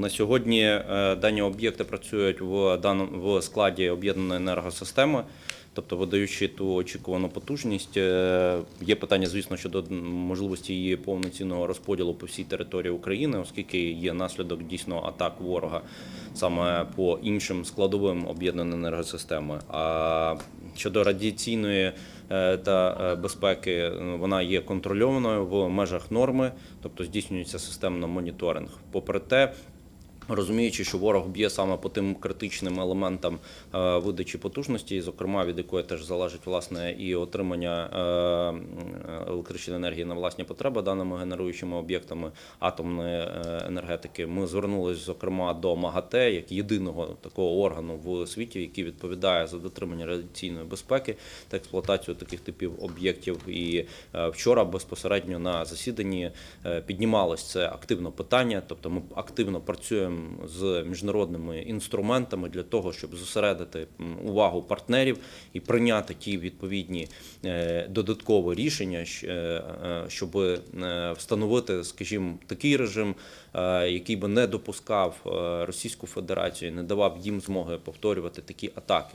на сьогодні е, дані об'єкти працюють в даному в складі об'єднаної енергосистеми. Тобто, видаючи ту очікувану потужність, Е, є питання, звісно, щодо можливості її повноцінного розподілу по всій території України, оскільки є наслідок дійсно атак ворога саме по іншим складовим об'єднаної енергосистеми. А щодо радіаційної е, та безпеки, вона є контрольованою в межах норми, тобто здійснюється системно моніторинг. Попри те, Розуміючи, що ворог б'є саме по тим критичним елементам е, видачі потужності, зокрема від якої теж залежить власне і отримання е, електричної енергії на власні потреби даними генеруючими об'єктами атомної е, енергетики, ми звернулися зокрема до МАГАТЕ як єдиного такого органу в світі, який відповідає за дотримання радіаційної безпеки та експлуатацію таких типів об'єктів. І вчора безпосередньо на засіданні піднімалось це активно питання, тобто ми активно працюємо з міжнародними інструментами для того, щоб зосередити увагу партнерів і прийняти ті відповідні е, додаткові рішення, е, е, щоб встановити, скажімо, такий режим, який би не допускав Російську Федерацію, не давав їм змоги повторювати такі атаки.